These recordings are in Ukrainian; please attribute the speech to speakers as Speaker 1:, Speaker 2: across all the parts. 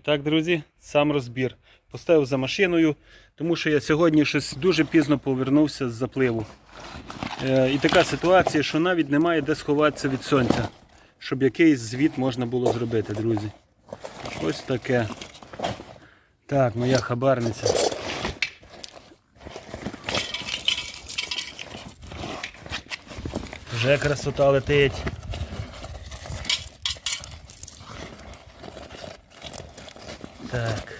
Speaker 1: І так, друзі, сам розбір. Поставив за машиною, тому що я сьогодні щось дуже пізно повернувся з запливу. Е, і така ситуація, що навіть немає де сховатися від сонця, щоб якийсь звіт можна було зробити, друзі. Ось таке. Так, моя хабарниця. Вже красота летить. Так.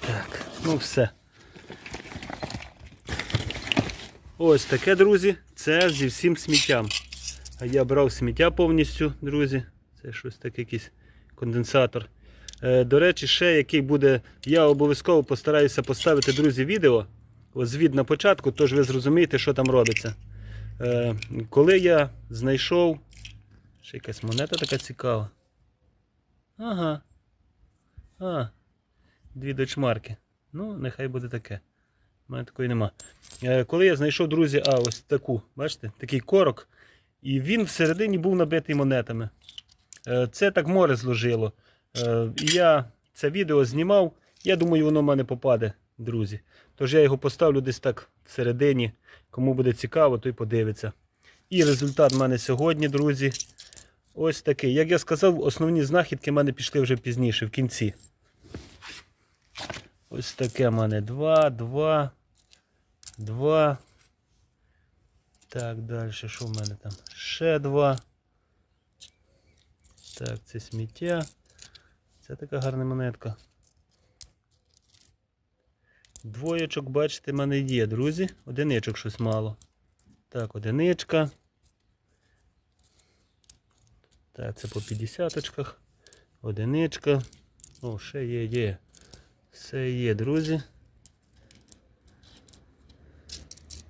Speaker 1: Так, ну все. Ось таке, друзі, це зі всім сміттям. А я брав сміття повністю, друзі. Це щось таке якийсь конденсатор. Е, до речі, ще який буде. Я обов'язково постараюся поставити, друзі, відео. Ось звід на початку, тож ви зрозумієте, що там робиться. Е, коли я знайшов. Ще якась монета така цікава. Ага. А, дві дочмарки. Ну, нехай буде таке. У мене такої нема. Е, коли я знайшов, друзі, а ось таку, бачите, такий корок. І він всередині був набитий монетами. Е, це так море зложило. Е, і я це відео знімав. Я думаю, воно в мене попаде, друзі. Тож я його поставлю десь так всередині. Кому буде цікаво, той подивиться. І результат в мене сьогодні, друзі. Ось такий. Як я сказав, основні знахідки в мене пішли вже пізніше, в кінці. Ось таке в мене два, два, два. Так, далі, що в мене там? Ще два. Так, це сміття. Це така гарна монетка. Двоєчок, бачите, в мене є, друзі. Одиничок щось мало. Так, одиничка. Так, це по 50 очках. Одиничка. О, ще є, є. Все є, друзі.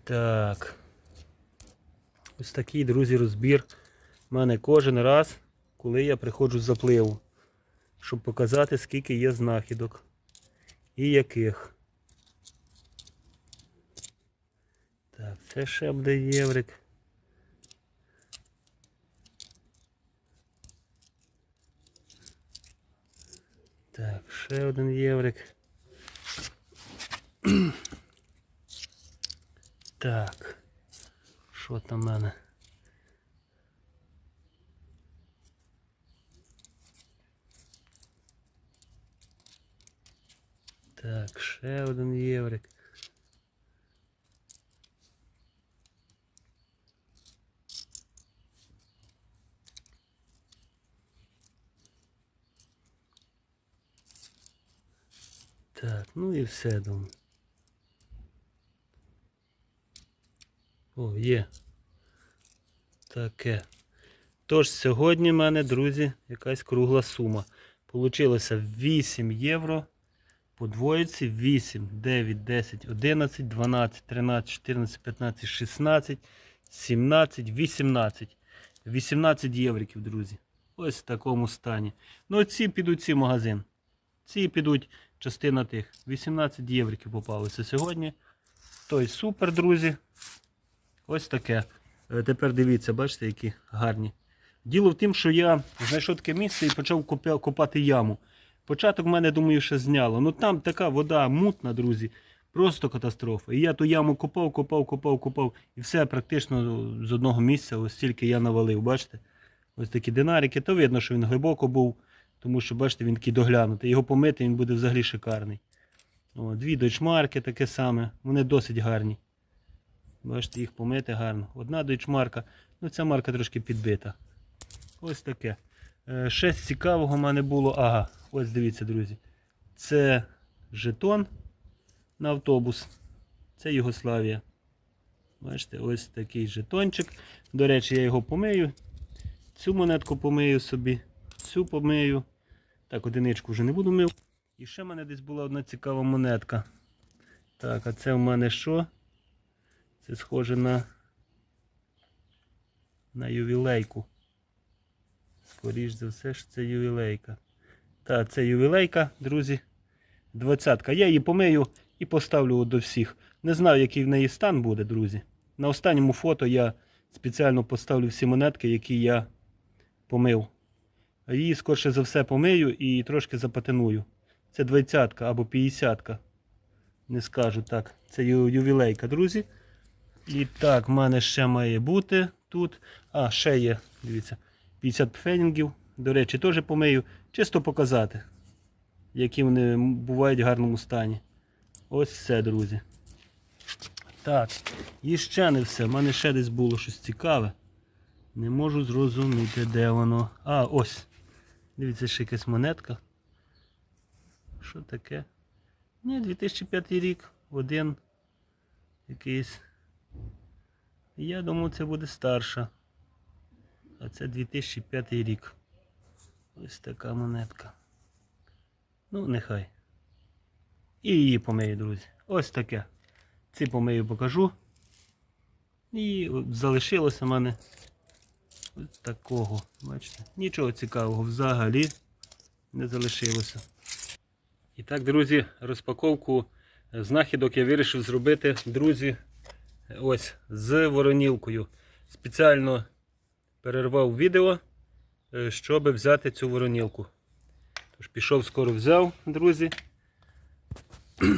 Speaker 1: Так. Ось такий, друзі, розбір. У мене кожен раз, коли я приходжу з запливу. Щоб показати, скільки є знахідок. І яких. Так, це ще буде єврик. Так, ще один єврик. Так. Що там в мене? Так, ще один єврик. Так, ну і все думаю. О, є. Таке. Тож сьогодні в мене, друзі, якась кругла сума. Получилося 8 євро. По двоїці 8, 9, 10, 11, 12, 13, 14, 15, 16, 17, 18. 18 євриків, друзі. Ось в такому стані. Ну, ці підуть ці магазин. Ці підуть частина тих. 18 євриків попалося сьогодні. Той супер, друзі. Ось таке. Е, Тепер дивіться, бачите, які гарні. Діло в тім, що я знайшов таке місце і почав копати яму. Початок мене, думаю, ще зняло. Ну там така вода мутна, друзі. Просто катастрофа. І я ту яму копав, копав, копав, копав. І все практично з одного місця, ось стільки я навалив. Бачите? Ось такі динарики. То видно, що він глибоко був, тому що, бачите, він такий доглянутий. Його помити, він буде взагалі шикарний. О, дві дойчмарки таке саме. Вони досить гарні. Бачите, їх помити гарно. Одна дойчмарка, ну ця марка трошки підбита. Ось таке. Е, Ще цікавого в мене було. Ага, ось дивіться, друзі. Це жетон на автобус. Це Югославія. Бачите, ось такий жетончик. До речі, я його помию. Цю монетку помию собі, цю помию. Так, одиничку вже не буду мив. І ще в мене десь була одна цікава монетка. Так, а це в мене що? Це схоже на, на ювілейку. Скоріш за все, що це ювілейка. Так, це ювілейка, друзі. Двадцятка. Я її помию і поставлю до всіх. Не знаю, який в неї стан буде, друзі. На останньому фото я спеціально поставлю всі монетки, які я помив. Її скорше за все помию і трошки запатиную. Це 20 або 50. Не скажу так. Це ювілейка, друзі. І так, в мене ще має бути тут. А, ще є, дивіться, 50 пфенінгів. До речі, теж помию. Чисто показати, які вони бувають в гарному стані. Ось все, друзі. Так, і ще не все. У мене ще десь було щось цікаве. Не можу зрозуміти, де воно. А, ось. Дивіться, ще якась монетка. Що таке? Ні, 2005 рік. Один якийсь. Я думав, це буде старша. А це 2005 рік. Ось така монетка. Ну, нехай. І її помию, друзі. Ось таке. Ці помию покажу. І залишилося в мене ось такого. Бачите? Нічого цікавого взагалі не залишилося. І так, друзі, розпаковку знахідок я вирішив зробити, друзі, ось з воронілкою. Спеціально перервав відео, е, щоб взяти цю воронілку. Тож пішов, скоро взяв, друзі.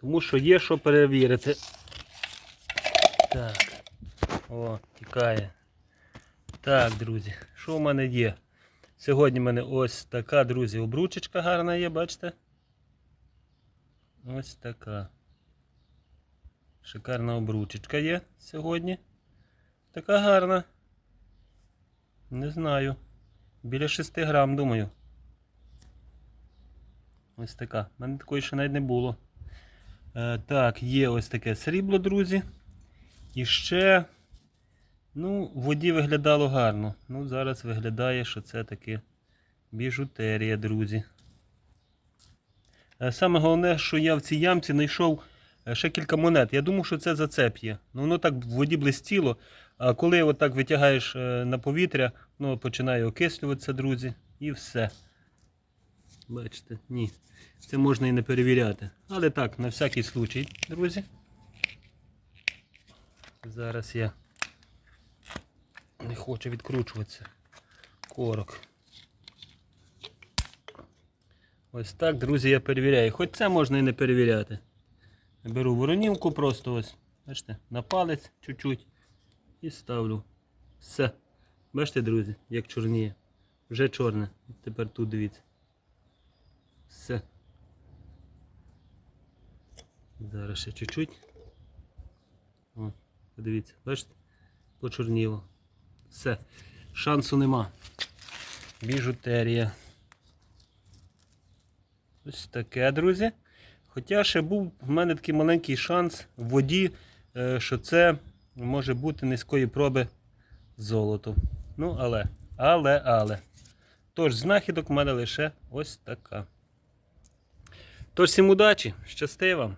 Speaker 1: Тому що є що перевірити. Так. О, тікає. Так, друзі, що в мене є? Сьогодні в мене ось така, друзі, обручечка гарна є, бачите? Ось така. Шикарна обручечка є сьогодні. Така гарна. Не знаю. Біля 6 грам, думаю. Ось така. У мене такої ще навіть не було. Е, так, є ось таке срібло, друзі. І ще. Ну, в воді виглядало гарно. Ну, зараз виглядає, що це таки біжутерія, друзі. Е, Саме головне, що я в цій ямці знайшов е, ще кілька монет. Я думав, що це зацеп є. Ну, воно так в воді блистіло. А коли отак витягаєш е, на повітря, воно починає окислюватися, друзі, і все. Бачите, ні. Це можна і не перевіряти. Але так, на всякий случай, друзі. Зараз я не хочу відкручуватися. Корок. Ось так, друзі, я перевіряю. Хоч це можна і не перевіряти. Беру воронівку просто ось. Бачите, на палець чуть-чуть і ставлю. Все. Бачите, друзі, як чорніє. Вже чорне. Тепер тут дивіться. Все. Зараз ще чуть-чуть. Подивіться, бачите? Почорніло. Все. Шансу нема. Біжутерія. Ось таке, друзі. Хоча ще був в мене такий маленький шанс в воді, е, що це може бути низької проби золото. Ну, але, але, але. Тож, знахідок в мене лише ось така. Тож, всім удачі, щасти вам!